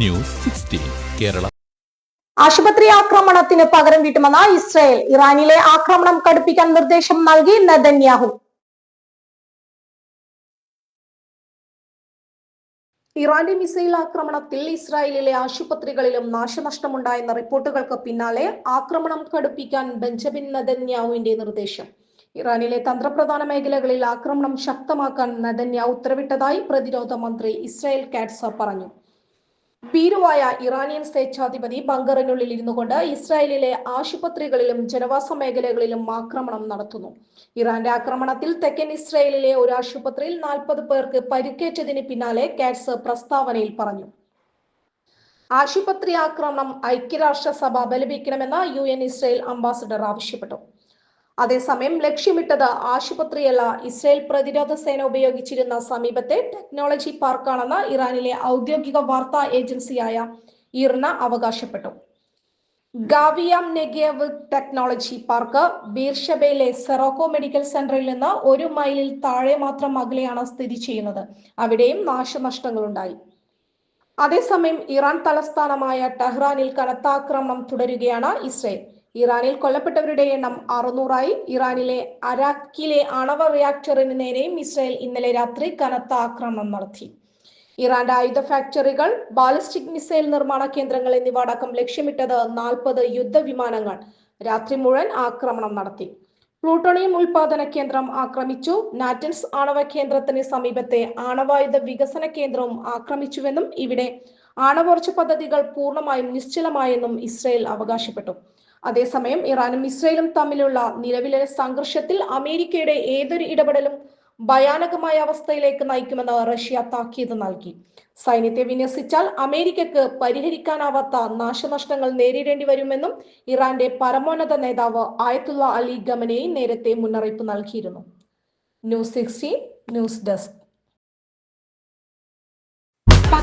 News sixteen Kerala. ആശുപത്രി ആക്രമണത്തിന് പകരം വീട്ടുമെന്ന ഇസ്രായേൽ ഇറാനിലെ ആക്രമണം കടുപ്പിക്കാൻ നിർദ്ദേശം നൽകി നെതന്യാഹു. ഇറാന്റെ മിസൈൽ ആക്രമണത്തിൽ ഇസ്രായേലിലെ ആശുപത്രികളിലും നാശനഷ്ടമുണ്ടായെന്ന റിപ്പോർട്ടുകൾക്ക് പിന്നാലെ ആക്രമണം കടുപ്പിക്കാൻ ബെഞ്ചമിൻ നദന്യാവുവിന്റെ നിർദ്ദേശം. ഇറാനിലെ തന്ത്രപ്രധാന മേഖലകളിൽ ആക്രമണം ശക്തമാക്കാൻ നെതന്യാഹു ഉത്തരവിട്ടതായി പ്രതിരോധ മന്ത്രി ഇസ്രായേൽ കാറ്റ്സ പറഞ്ഞു. ഭീരുവായ ഇറാനിയൻ സ്വേച്ഛാധിപതി ബങ്കറിനുള്ളിൽ ഇരുന്നു കൊണ്ട് ഇസ്രായേലിലെ ആശുപത്രികളിലും ജനവാസ മേഖലകളിലും ആക്രമണം നടത്തുന്നു. ഇറാന്റെ ആക്രമണത്തിൽ തെക്കൻ ഇസ്രായേലിലെ ഒരു ആശുപത്രിയിൽ നാൽപ്പത് പേർക്ക് പരിക്കേറ്റതിന് പിന്നാലെ കാറ്റ്സ് പ്രസ്താവനയിൽ പറഞ്ഞു. ആശുപത്രി ആക്രമണം ഐക്യരാഷ്ട്രസഭ അപലപിക്കണമെന്ന് യു എൻ ഇസ്രായേൽ അംബാസിഡർ ആവശ്യപ്പെട്ടു. അതേസമയം ലക്ഷ്യമിട്ടത് ആശുപത്രിയല്ല. ഇസ്രയേൽ പ്രതിരോധ സേന ഉപയോഗിച്ചിരുന്ന സമീപത്തെ ടെക്നോളജി പാർക്കാണെന്ന് ഇറാനിലെ ഔദ്യോഗിക വാർത്താ ഏജൻസിയായ ഇർന അവകാശപ്പെട്ടു. Gav Yam Negev technology park ബീർഷബയിലെ Soroka medical സെന്ററിൽ നിന്ന് ഒരു മൈലിൽ താഴെ മാത്രം അകലെയാണ് സ്ഥിതി ചെയ്യുന്നത്. അവിടെയും നാശനഷ്ടങ്ങളുണ്ടായി. അതേസമയം ഇറാൻ തലസ്ഥാനമായ ടെഹ്റാനിൽ കനത്താക്രമണം തുടരുകയാണ് ഇസ്രയേൽ. ഇറാനിൽ കൊല്ലപ്പെട്ടവരുടെ എണ്ണം അറുന്നൂറായി. ഇറാനിലെ അരാക്കിലെ ആണവ റിയാക്ടറിന് നേരെയും ഇസ്രായേൽ ഇന്നലെ രാത്രി കനത്ത ആക്രമണം നടത്തി. ഇറാന്റെ ആയുധ ഫാക്ടറികൾ ബാലിസ്റ്റിക് മിസൈൽ നിർമ്മാണ കേന്ദ്രങ്ങൾ എന്നിവ അടക്കം ലക്ഷ്യമിട്ടത് നാൽപ്പത് യുദ്ധവിമാനങ്ങൾ രാത്രി മുഴുവൻ ആക്രമണം നടത്തി. പ്ലൂട്ടോണിയം ഉൽപാദന കേന്ദ്രം ആക്രമിച്ചു. നാറ്റൻസ് ആണവ കേന്ദ്രത്തിന് സമീപത്തെ ആണവായുധ വികസന കേന്ദ്രവും ആക്രമിച്ചുവെന്നും ഇവിടെ ആണവോർജ പദ്ധതികൾ പൂർണമായും നിശ്ചലമായെന്നും ഇസ്രയേൽ അവകാശപ്പെട്ടു. അതേസമയം ഇറാനും ഇസ്രയേലും തമ്മിലുള്ള നിലവിലെ സംഘർഷത്തിൽ അമേരിക്കയുടെ ഏതൊരു ഇടപെടലും ഭയാനകമായ അവസ്ഥയിലേക്ക് നയിക്കുമെന്ന് റഷ്യ താക്കീത് നൽകി. സൈന്യത്തെ വിന്യസിച്ചാൽ അമേരിക്കക്ക് പരിഹരിക്കാനാവാത്ത നാശനഷ്ടങ്ങൾ നേരിടേണ്ടി വരുമെന്നും ഇറാന്റെ പരമോന്നത നേതാവ് ആയത്തുള്ള അലി ഗമനയെ നേരത്തെ മുന്നറിയിപ്പ് നൽകിയിരുന്നു. News sixteen news desk.